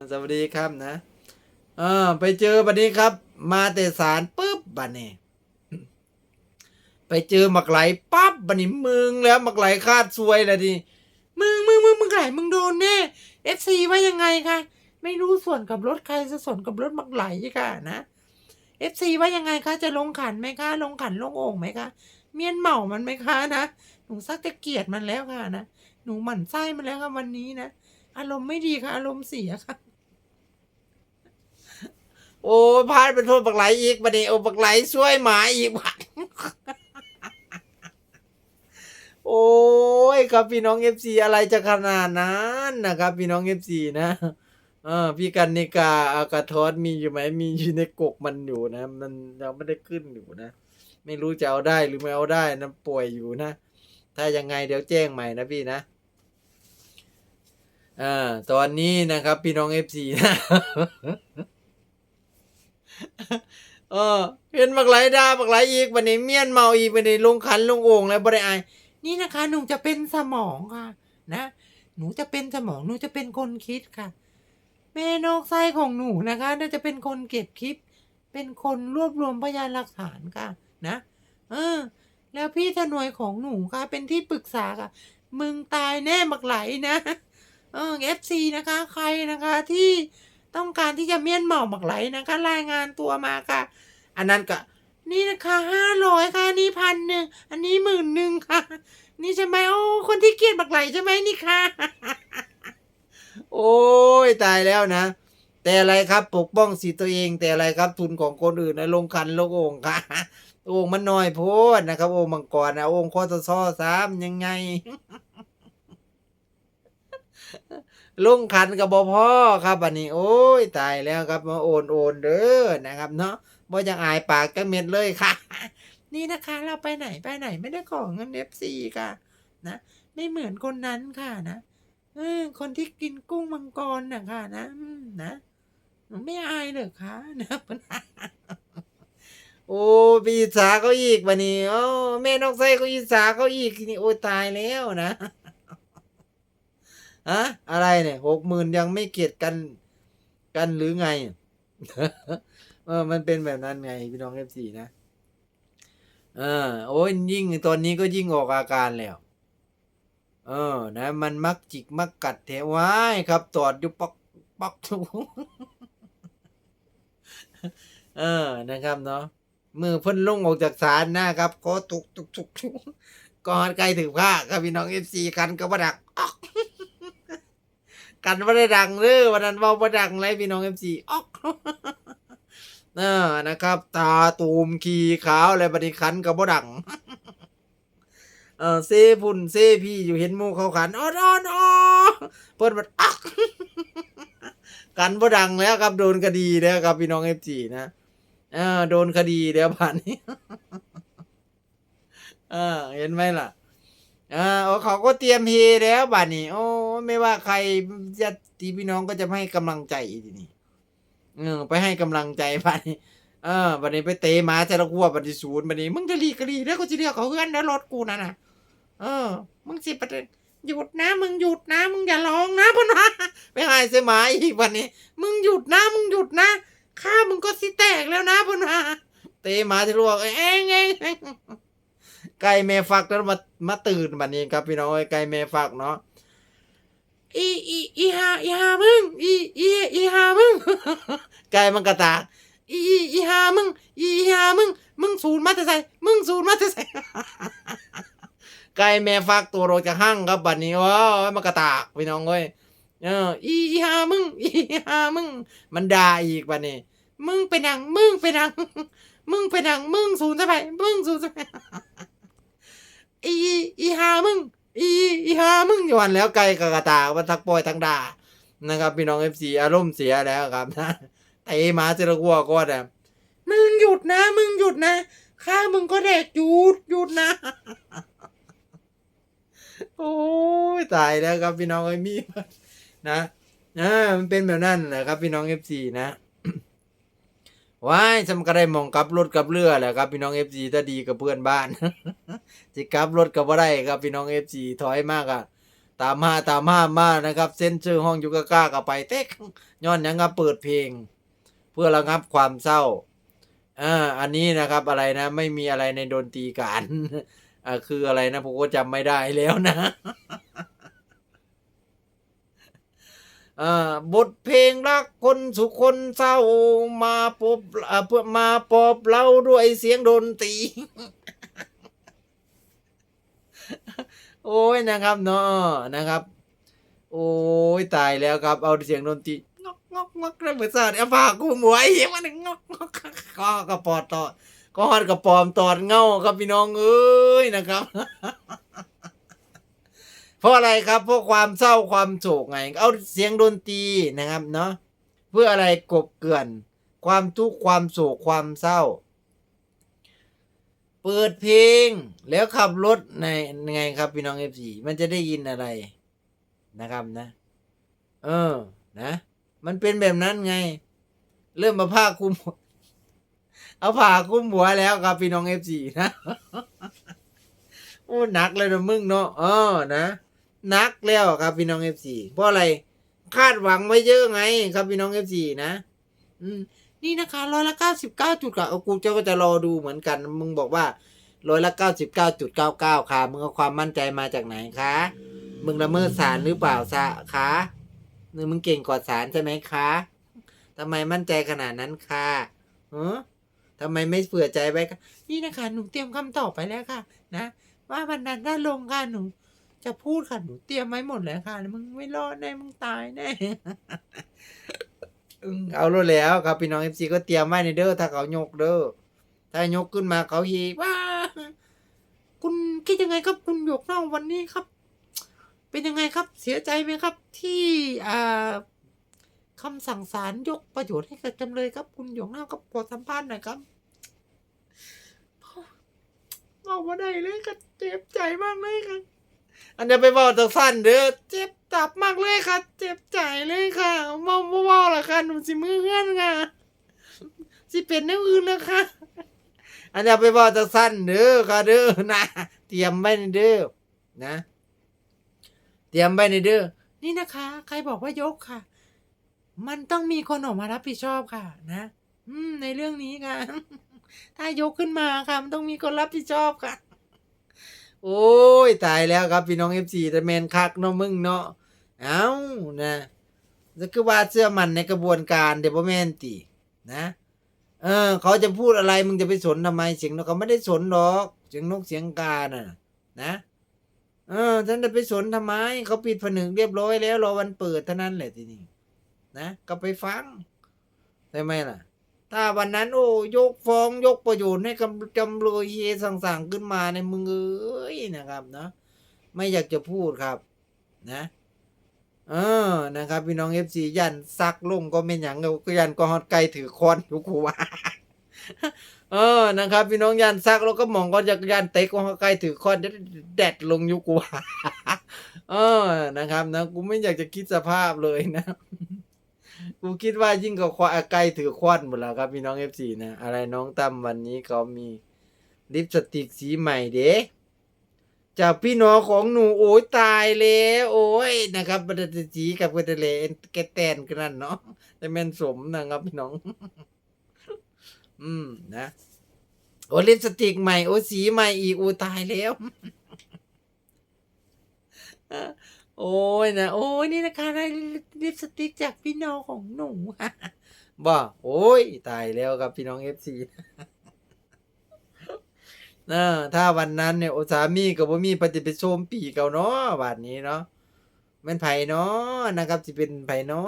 สวัสดีครับนะ เออ ไปเจอบันนี้ครับ มาแต่สารปุ๊บบันนี้ ไปเจอหมักไหลปั๊บบันนี้มึงแล้วหมักไหลคาดซวยแล้วดิมึงมึงมึงมึงไหลมึงโดนแน่เอฟซีว่ายังไงคะไม่รู้ส่วนกับรถใครจะส่วนกับรถหมักไหลค่ะนะเอฟซีว่ายังไงคะจะลงขันไหมคะลงขันลงโอ่งไหมคะเมียนเหมามันไหมคะนะหนูซักจะเกลียดมันแล้วค่ะนะหนูหมั่นไส้มันแล้วค่ะวันนี้นะอารมณ์ไม่ดีค่ะอารมณ์เสียค่ะ โอ้ยพลาดเป็นโทษบักไหลอีกบัดนี้โอ้บักไหลช่วยหมาอีกบัดโอ้ยครับพี่น้องเอฟซีอะไรจะขนาดนั้นนะครับ พี่น้องเอฟซีนะเออพี่กันนิกาอากาทอสมีอยู่ไหมมีอยู่ในกกมันอยู่นะ มันยังไม่ได้ขึ้นอยู่นะ ไม่รู้จะเอาได้หรือไม่เอาได้นะป่วยอยู่นะ ถ้ายังไงเดี๋ยวแจ้งใหม่นะพี่นะอ่าตอนนี้นะครับ พี่น้องเอฟซีนะ เออเห็นบักไหลดาบักไหลอีกบันนี้เมียนเมาอีกบันนี้ลงขันลงโอ่งแล้วบ่ไอาย นี่นะคะหนูจะเป็นสมองค่ะ นะหนูจะเป็นสมองหนูจะเป็นคนคิดค่ะ แม่นอกไส้ของหนูนะคะน่าจะเป็นคนเก็บคลิป เป็นคนรวบรวมพยานหลักฐานค่ะ นะเออ แล้วพี่ทนวยของหนูค่ะ เป็นที่ปรึกษาค่ะ มึงตายแน่บักไหลนะเออเอฟซีนะคะ ใครนะคะที่ ต้องการที่จะเมียนเหมาบักไหลนะคะ รายงานตัวมาค่ะ อันนั้นก็ นี่นะคะห้าร้อยค่ะนี่พันหนึ่งอันนี้หมื่นหนึ่งค่ะ นี่ใช่ไหมโอ้คนที่เกลียดบักไหลใช่ไหมนี่ค่ะ โอ้ยตายแล้วนะ แต่อะไรครับปกป้องสิทธิตัวเองแต่อะไรครับทุนของคนอื่นนะลงคันลงองค่ะโอ่งมันน้อยโพดนะครับโอ่งมังกรนะโอ่งคอตซ้อสามยังไง ลุงขันกับบพ่อครับอันนี้ โอ้ยตายแล้วครับมาโอนโอนเด้อนะครับเนาะบ่ยังอายปากจังเม็ดเลยค่ะ นี่นะคะเราไปไหนไปไหนไม่ได้ของเงินเอฟซีค่ะนะไม่เหมือนคนนั้นค่ะนะเออคนที่กินกุ้งมังกรนะค่ะนะนะหนูไม่อายเลยค่ะนะโอ้ปีอิสาเขาอีกวันนี้โอ้แม่นอกไส้เขาอีสาเขาอีกนี่โอ้ตายแล้วนะ อะอะไรเนี่ยหกหมื่นยังไม่เกลียดกันกันหรือไงเออมันเป็นแบบนั้นไงพี่น้องเอฟซีนะเออโอ้ยยิ่งตอนนี้ก็ยิ่งออกอาการแล้วเออ นะ มันมักจิกมักกัดแถวไว้ครับ ตอดอยู่ปอกปอกทุกเออนะครับเนาะมือเพิ่นลงออกจากศาลนะครับก็ตุกตุกตุกตุกกอนใกล้ถึงผ้าครับพี่น้องเอฟซีกันก็บ่ดักออก กันบ่าได้ดังเด้อวันนั้นเว้าบ่ดังเลยพี่น้องเอฟซีออกเออนะครับ ตาตูมขีขาวอะไรบัดนี้คันก็บ่ดังเออเซพุ่นเซพี่อยู่เห็นหมูเขาขันอ้อนอ้อนอ้อเพิ่นมันอักกันบ่ดังแล้วครับโดนคดีแล้วครับพี่น้องเอฟจีนะเออโดนคดีแล้วผ่านนี้เออเห็นไหมล่ะ อ่าโอ้เขาก็เตรียมเฮแล้วบัดนี้ โอ้ไม่ว่าใครจะตีพี่น้องก็จะให้กำลังใจทีนี้เออไปให้กำลังใจบัดนี้เออบัดนี้ไปเตะมาแต่ละกัวบัดนี้ศูนย์บัดนี้มึงจะรีกรีแล้วก็จะเรียกเขาเพื่อนแล้วรถกูนั่นน่ะ เออ มึงสิประเด็นหยุดนะ มึงหยุดนะ มึงอย่าร้องนะพ่อนะไปหายเสียหมาอีกวันนี้ มึงหยุดนะ มึงหยุดนะข้ามึงก็สิแตกแล้วนะพ่อนะเตะมาที่ลวกเองเองเอง ไก่แม่ฟักแล้วมามาตื่นบัดนี้ครับพี่น้องเอ้ไก่แม่ฟักเนาะอีอีอีหาอีหามึงอีอีอีหามึงไก่มันกระตากอีอีอีหามึงอีอีหามึงมึงสูนมาแต่ใส่มึงสูนมาแต่ใส่ไก่แม่ฟักตัวโรจากห้างครับบัดนี้ว้ามันกระตากพี่น้องเอ้ยเอออีอีหามึงอีหามึง มันด่าอีกบัดนี้มึงเป็นหยังมึงเป็นหยังมึงเป็นหยังมึงสูนจะไปมึงสูนจะไป อีอีหามึง อีอีหามึงอยู่วันแล้วไก่กับกระตากมันทักปล่อยทั้งด่านะครับ พี่น้องเอฟซีอารมณ์เสียแล้วครับนะไอ้หมาเจรกัวก็แบบมึงหยุดนะ มึงหยุดนะข้ามึงก็เด็กหยุดหยุดนะ โอ้ยตายแล้วครับพี่น้องไอ้มีนะนะมันเป็นแบบนั้นแหละครับพี่น้องเอฟซีนะ ว้ายสำก็ได้มองกับรถกับเรือแหละครับ พี่น้องเอฟซีถ้าดีกับเพื่อนบ้านสิกับรถกับว่าได้ครับพี่น้องเอฟซีถอยมากอะตามมาตามมามานะครับเซ็นชื่อห้องยูกล้ากับไปเต๊กย้อนยังก็เปิดเพลง เพื่อระงับความเศร้าอ่าอันนี้นะครับอะไรนะ ไม่มีอะไรในดนตรีการอ่าคืออะไรนะผมก็จำไม่ได้แล้วนะ บทเพลงรักคนสุขคนเศร้ามาปบเพื่อมาปอบเราด้วยเสียงดนตรี โอ้ยนะครับเนาะนะครับ โอ้ยตายแล้วครับ เอาเสียงดนตรีงอกงอกงอกแล้เหมือนสาดเอาผ้ากูหมวยมันงอกงอกก็กระปอดต่อก็ฮอดกระปอมตอดเงาครับพี่น้องเอ้ยนะครับ เพราะอะไรครับเพราะความเศร้าความโศกไง เอาเสียงดนตรีนะครับเนาะเพื่ออะไรกบเกลื่อน ความทุกข์ความโศกความเศร้า เปิดเพลง แล้วขับรถในไงครับพี่น้องเอฟซีมันจะได้ยินอะไรนะครับนะ เออ นะ มันเป็นแบบนั้นไง เริ่มมาผ้าคลุมเอาผ้าคลุมหัวแล้วครับพี่น้องเอฟซีนะโอ้หนักเลยนะมึงเนาะเออนะ นักแล้วครับพี่น้องเอฟซีเพราะอะไรคาดหวังไว้เยอะไงครับพี่น้องเอฟซีนะอืมนี่นะคะร้อยละเก้าสิบเก้าจุดเอากูเจะก็จะรอดูเหมือนกัน มึงบอกว่าร้อยละเก้าสิบเก้าจุดเก้าเก้าค่ะ มึงเอาความมั่นใจมาจากไหนคะ มึงละเมิดศาลหรือเปล่าซะคะหรือมึงเก่งกว่าศาลใช่ไหมคะทำไมมั่นใจขนาดนั้นคะเออทำไมไม่เผื่อใจไว้คะนี่นะคะหนูเตรียมคำตอบไปแล้วค่ะ นะ ว่าวันนั้นถ้าลงค่ะหนู จะพูดค่ะหนูเตรียมไว้หมดแล้วค่ะ มึงไม่รอดแน่มึงตายแน่อืมเอารู้แล้วครับพี่น้องเอฟซีก็เตรียมไว้ในเด้อถ้าเขายกเด้อถ้ายกขึ้นมาเขาฮีว่า คุณคิดยังไงครับคุณหยกเน่าวันนี้ครับ เป็นยังไงครับ เสียใจไหมครับ ที่อ่าคำสั่งศาลยกประโยชน์ให้กับจำเลยครับ คุณหยกเน่าครับขอสัมภาษณ์หน่อยครับบอกว่าได้เลยครับเจ็บใจมากเลยครับ อันเดียวไปบอกจากสั้นเด้อเจ็บจับมากเลยค่ะ เจ็บใจเลยค่ะเมาบ่เมาละค่ะหนูสิมือเฮือนค่ะสิเป็นแนวอื่นแล้วค่ะอันเดียวไปบอกจากสั้นเด้อค่ะเด้อนะเตรียมไว้ในเด้อนะ เตรียมไว้ในเด้อนี่นะคะ ใครบอกว่ายกค่ะ มันต้องมีคนออกมารับผิดชอบค่ะ นะอืมในเรื่องนี้ค่ะ ถ้ายกขึ้นมาค่ะ มันต้องมีคนรับผิดชอบค่ะ โอ้ยตายแล้วครับพี่น้องเอฟซีแต่แมนคักเนาะมึงเนาะเอ้านะจะคือว่าเชื่อมันในกระบวนการเดบแมนตินะเออเขาจะพูดอะไรมึงจะไปสนทำไมเสียงนกเขาไม่ได้สนหรอกเสียงนกเสียงกาน่ะนะเออท่านจะไปสนทำไมเขาปิดผนึกเรียบร้อยแล้วรอวันเปิดเท่านั้นแหละทีนี้นะก็ไปฟังใช่ไหมล่ะ ถ้าวันนั้นโอ้ยกฟ้องยกประโยชน์ให้กำจำเลยเฮสั่งๆขึ้นมาในมึงเอ้ยนะครับเนาะไม่อยากจะพูดครับ นะเออนะครับ พี่น้องเอฟซียันซักลงก็เป็นอย่างก็ยันก็ฮอดไกลถือคอนทุกหัวเออนะครับ พี่น้องยันซักแล้วก็มองก็จะยันเตะก็ฮอดไกลถือคอนแดดลงอยุกูเออนะครับนะกูไม่อยากจะคิดสภาพเลยนะ กูคิดว่ายิ่งกว่าควายไกลถือควันหมดแล้วครับพี่น้องเอฟซีนะ อะไรน้องตั้มวันนี้เขามีลิปสติกสีใหม่เด้จากพี่น้องของหนูโอ้ยตายแล้วโอ้ยนะครับบัตรสีกับกระเลแกแตนกันนั่นเนาะแต่แม่นสมนะครับพี่น้อง อืมนะโอ้ลิปสติกใหม่โอ้สีใหม่อีกโอ้ตายแล้ว โอ้ยนะโอ้ยนี่นะคะได้ลิปสติกจากพี่น้องของหนูบ่โอ้ยตายแล้วครับพี่น้องเอฟซีนะถ้าวันนั้นเนี่ยโอสามีกับว่มีปฏิไปโชมปีเก่าเนาะบาดนี้เนาะแม่นไผเนาะนะครับสิเป็นไผเนาะ